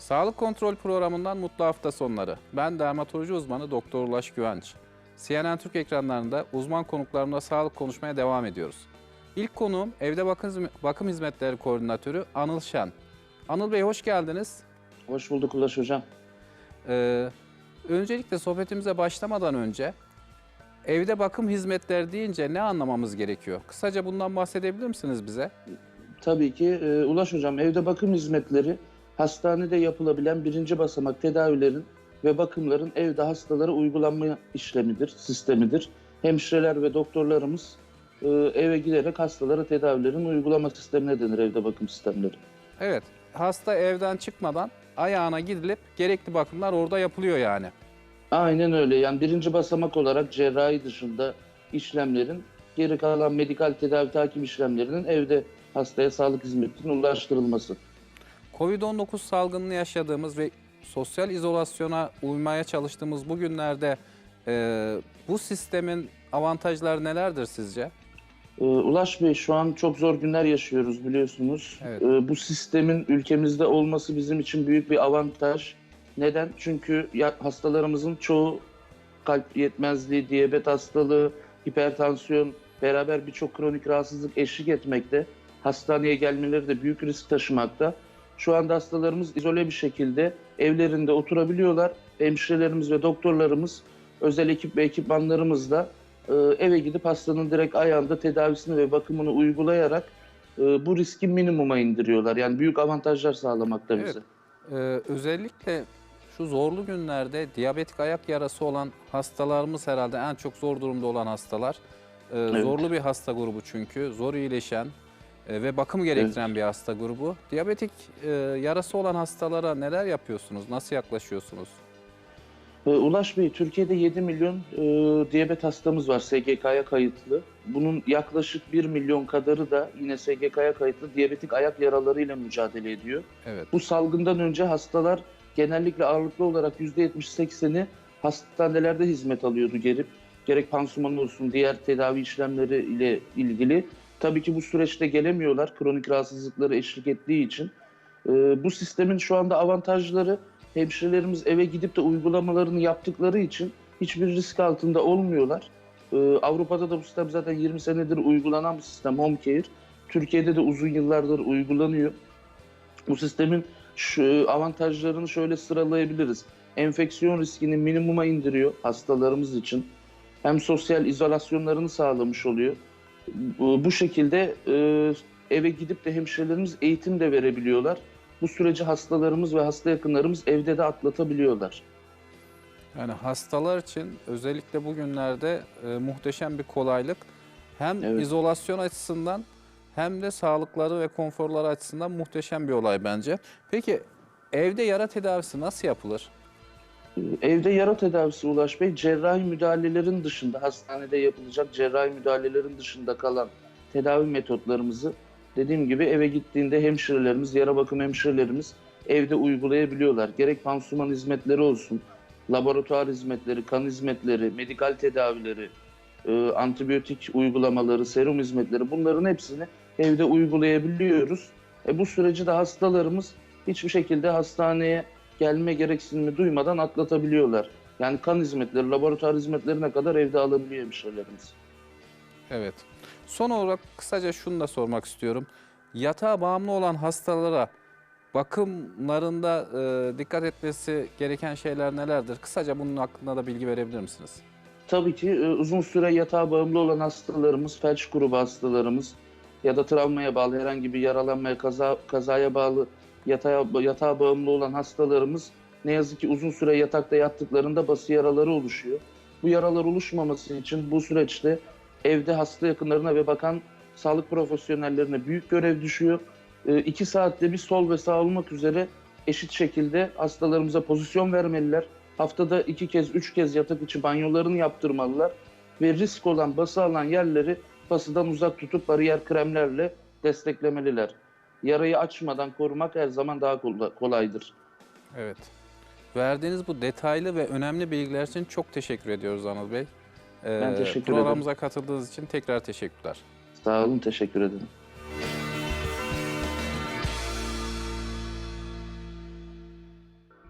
Sağlık kontrol programından mutlu hafta sonları. Ben dermatoloji uzmanı Doktor Ulaş Güvenç. CNN Türk ekranlarında uzman konuklarımla sağlık konuşmaya devam ediyoruz. İlk konuğum evde bakım, bakım hizmetleri koordinatörü Anıl Şen. Anıl Bey hoş geldiniz. Hoş bulduk Ulaş Hocam. Ee, öncelikle sohbetimize başlamadan önce evde bakım hizmetleri deyince ne anlamamız gerekiyor? Kısaca bundan bahsedebilir misiniz bize? Tabii ki e, Ulaş Hocam evde bakım hizmetleri hastanede yapılabilen birinci basamak tedavilerin ve bakımların evde hastalara uygulanma işlemidir, sistemidir. Hemşireler ve doktorlarımız e, eve giderek hastalara tedavilerin uygulama sistemine denir evde bakım sistemleri. Evet, hasta evden çıkmadan ayağına gidilip gerekli bakımlar orada yapılıyor yani. Aynen öyle. Yani birinci basamak olarak cerrahi dışında işlemlerin geri kalan medikal tedavi takip işlemlerinin evde hastaya sağlık hizmetinin ulaştırılması. Covid-19 salgınını yaşadığımız ve sosyal izolasyona uymaya çalıştığımız bu günlerde e, bu sistemin avantajları nelerdir sizce? Ee, Ulaş Bey şu an çok zor günler yaşıyoruz biliyorsunuz. Evet. Ee, Bu sistemin ülkemizde olması bizim için büyük bir avantaj. Neden? Çünkü ya- hastalarımızın çoğu kalp yetmezliği, diyabet hastalığı, hipertansiyon, beraber birçok kronik rahatsızlık eşlik etmekte. Hastaneye gelmeleri de büyük risk taşımakta. Şu anda hastalarımız izole bir şekilde evlerinde oturabiliyorlar. Hemşirelerimiz ve doktorlarımız özel ekip ve ekipmanlarımızla e, eve gidip hastanın direkt ayağında tedavisini ve bakımını uygulayarak e, bu riski minimuma indiriyorlar. Yani büyük avantajlar sağlamakta Evet. bize. Ee, özellikle şu zorlu günlerde diyabetik ayak yarası olan hastalarımız herhalde en çok zor durumda olan hastalar. Ee, Zorlu bir hasta grubu çünkü, zor iyileşen ve bakım gerektiren bir hasta grubu. Diyabetik e, yarası olan hastalara neler yapıyorsunuz, nasıl yaklaşıyorsunuz? E, Ulaş Bey, Türkiye'de 7 milyon e, diyabet hastamız var SGK'ya kayıtlı. Bunun yaklaşık 1 milyon kadarı da yine SGK'ya kayıtlı diyabetik ayak yaralarıyla mücadele ediyor. Evet. Bu salgından önce hastalar genellikle ağırlıklı olarak %70-80'i hastanelerde hizmet alıyordu gelip. Gerek pansuman olsun diğer tedavi işlemleri ile ilgili. Tabii ki bu süreçte gelemiyorlar kronik rahatsızlıkları eşlik ettiği için. Ee, bu sistemin şu anda avantajları hemşirelerimiz eve gidip de uygulamalarını yaptıkları için hiçbir risk altında olmuyorlar. Ee, Avrupa'da da bu sistem zaten 20 senedir uygulanan bir sistem Home Care. Türkiye'de de uzun yıllardır uygulanıyor. Bu sistemin şu avantajlarını şöyle sıralayabiliriz. Enfeksiyon riskini minimuma indiriyor hastalarımız için. Hem sosyal izolasyonlarını sağlamış oluyor. Bu, şekilde e, eve gidip de hemşirelerimiz eğitim de verebiliyorlar. Bu süreci hastalarımız ve hasta yakınlarımız evde de atlatabiliyorlar. Yani hastalar için özellikle bugünlerde e, muhteşem bir kolaylık. Hem Evet. izolasyon açısından hem de sağlıkları ve konforları açısından muhteşem bir olay bence. Peki evde yara tedavisi nasıl yapılır? Evde yara tedavisi Ulaş Bey, cerrahi müdahalelerin dışında, hastanede yapılacak cerrahi müdahalelerin dışında kalan tedavi metotlarımızı dediğim gibi eve gittiğinde hemşirelerimiz, yara bakım hemşirelerimiz evde uygulayabiliyorlar. Gerek pansuman hizmetleri olsun, laboratuvar hizmetleri, kan hizmetleri, medikal tedavileri, e, antibiyotik uygulamaları, serum hizmetleri bunların hepsini evde uygulayabiliyoruz. E, bu süreci de hastalarımız hiçbir şekilde hastaneye gelme gereksinimi duymadan atlatabiliyorlar. Yani kan hizmetleri, laboratuvar hizmetlerine kadar evde alabiliyor hemşirelerimiz. Evet. Son olarak kısaca şunu da sormak istiyorum. Yatağa bağımlı olan hastalara bakımlarında e, dikkat etmesi gereken şeyler nelerdir? Kısaca bunun hakkında da bilgi verebilir misiniz? Tabii ki e, uzun süre yatağa bağımlı olan hastalarımız, felç grubu hastalarımız ya da travmaya bağlı herhangi bir yaralanmaya, kaza, kazaya bağlı yatağa, yatağa bağımlı olan hastalarımız ne yazık ki uzun süre yatakta yattıklarında bası yaraları oluşuyor. Bu yaralar oluşmaması için bu süreçte evde hasta yakınlarına ve bakan sağlık profesyonellerine büyük görev düşüyor. E, iki saatte bir sol ve sağ olmak üzere eşit şekilde hastalarımıza pozisyon vermeliler. Haftada iki kez, üç kez yatak içi banyolarını yaptırmalılar. Ve risk olan bası alan yerleri basıdan uzak tutup bariyer kremlerle desteklemeliler. Yarayı açmadan korumak her zaman daha kola- kolaydır. Evet. Verdiğiniz bu detaylı ve önemli bilgiler için çok teşekkür ediyoruz Anıl Bey. Ben Ee, teşekkür ederim. Programımıza katıldığınız için tekrar teşekkürler. Sağ olun, teşekkür ederim.